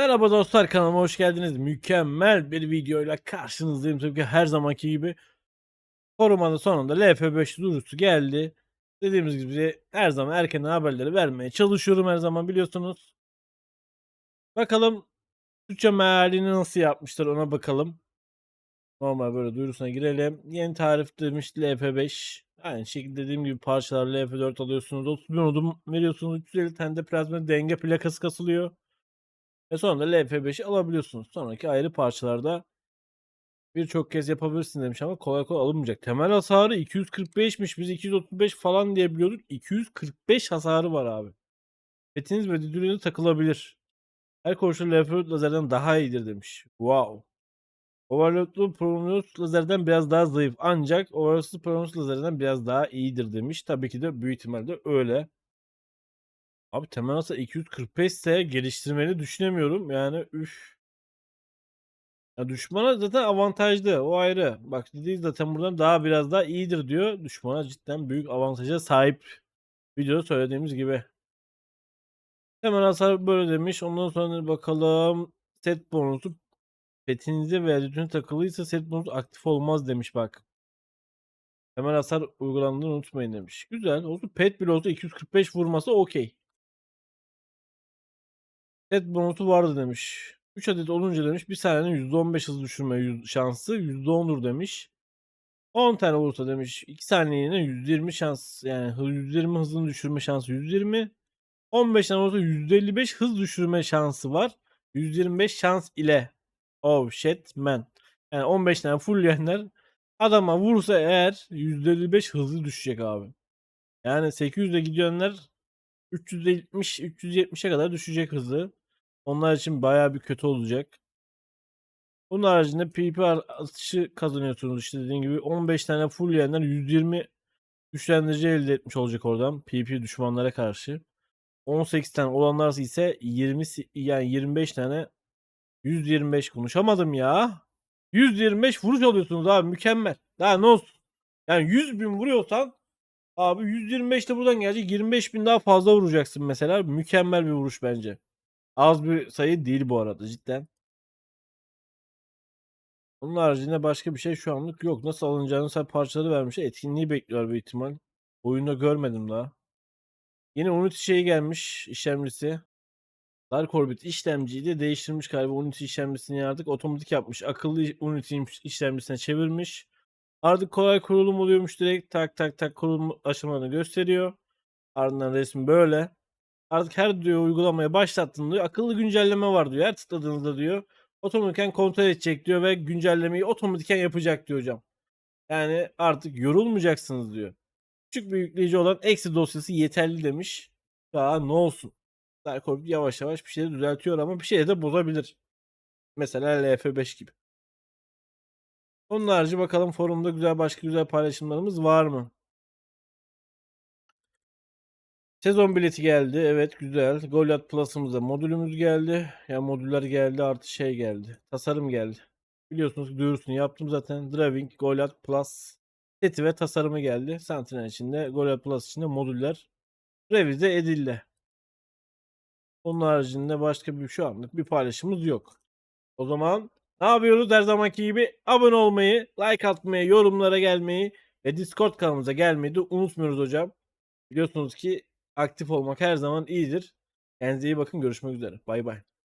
Merhaba dostlar kanalıma hoş geldiniz. Mükemmel bir videoyla karşınızdayım. Tabii ki her zamanki gibi korumanın sonunda LF5 duyurusu geldi. Dediğimiz gibi her zaman erken haberleri vermeye çalışıyorum her zaman biliyorsunuz. Bakalım Türkçe mealini nasıl yapmışlar ona bakalım. Normal böyle duyurusuna girelim. Yeni tarif demiş LF5. Aynı şekilde dediğim gibi parçalar LF4 alıyorsunuz. 30 bin odun veriyorsunuz. 350 tane de plazma denge plakası kasılıyor. Ve sonra da LF5'i alabiliyorsunuz. Sonraki ayrı parçalarda birçok kez yapabilirsin demiş ama kolay kolay alınmayacak. Temel hasarı 245'miş. Biz 235 falan diye biliyorduk. 245 hasarı var abi. Petiniz ve düdüğüne takılabilir. Her koşul LF4 lazerden daha iyidir demiş. Wow. Overload'lu Prometheus lazerden biraz daha zayıf. Ancak Overload'lu Prometheus lazerden biraz daha iyidir demiş. Tabii ki de büyük ihtimalle öyle. Abi temel hasar 245 ise geliştirmeni düşünemiyorum. Yani üf. Ya düşmana zaten avantajlı. O ayrı. Bak dediği zaten buradan daha biraz daha iyidir diyor. Düşmana cidden büyük avantaja sahip. Videoda söylediğimiz gibi. Temel hasar böyle demiş. Ondan sonra bakalım. Set bonusu petinize veya düdüğüne takılıysa set bonusu aktif olmaz demiş bak. Temel hasar uygulandığını unutmayın demiş. Güzel. Olsun pet bile olsa 245 vurması okey. Set bonusu vardı demiş. 3 adet olunca demiş bir saniyenin %15 hız düşürme şansı %10'dur demiş. 10 tane olursa demiş 2 saniyeliğine %20 şans yani hı- %20 hızını düşürme şansı %20. 15 tane olursa %55 hız düşürme şansı var. 125 şans ile. Oh shit man. Yani 15 tane full yenler adama vursa eğer %55 hızı düşecek abi. Yani 800'e gidenler 370 370'e kadar düşecek hızı. Onlar için bayağı bir kötü olacak. Bunun haricinde PP atışı kazanıyorsunuz işte dediğim gibi 15 tane full yeniden 120 güçlendirici elde etmiş olacak oradan PP düşmanlara karşı. 18 tane olanlar ise 20 si- yani 25 tane 125 konuşamadım ya. 125 vuruş alıyorsunuz abi mükemmel. Daha ne olsun. Yani 100 bin vuruyorsan abi 125 de buradan gelecek 25 bin daha fazla vuracaksın mesela. Mükemmel bir vuruş bence. Az bir sayı değil bu arada cidden. Onun haricinde başka bir şey şu anlık yok. Nasıl alınacağını sen parçaları vermiş. Etkinliği bekliyor büyük ihtimal. Oyunda görmedim daha. Yine Unity şeyi gelmiş işlemcisi. Dark Orbit işlemciyi de değiştirmiş galiba Unity işlemcisini artık otomatik yapmış. Akıllı Unity işlemcisine çevirmiş. Artık kolay kurulum oluyormuş direkt tak tak tak kurulum aşamalarını gösteriyor. Ardından resim böyle. Artık her diyor uygulamaya başlattığında diyor akıllı güncelleme var diyor. Her tıkladığınızda diyor otomatiken kontrol edecek diyor ve güncellemeyi otomatiken yapacak diyor hocam. Yani artık yorulmayacaksınız diyor. Küçük bir yükleyici olan eksi dosyası yeterli demiş. Daha ne olsun. Dark Orbit yavaş yavaş bir şeyleri düzeltiyor ama bir şey de bozabilir. Mesela LF5 gibi. Onun harici bakalım forumda güzel başka güzel paylaşımlarımız var mı? Sezon bileti geldi. Evet güzel. Goliath Plus'ımıza modülümüz geldi. Ya modüller geldi artı şey geldi. Tasarım geldi. Biliyorsunuz duyurusunu yaptım zaten. Driving Goliath Plus seti ve tasarımı geldi. Sentinel içinde Goliath Plus içinde modüller revize edildi. Onun haricinde başka bir şu anlık bir paylaşımımız yok. O zaman ne yapıyoruz her zamanki gibi? Abone olmayı, like atmayı, yorumlara gelmeyi ve Discord kanalımıza gelmeyi de unutmuyoruz hocam. Biliyorsunuz ki aktif olmak her zaman iyidir. Kendinize iyi bakın. Görüşmek üzere. Bay bay.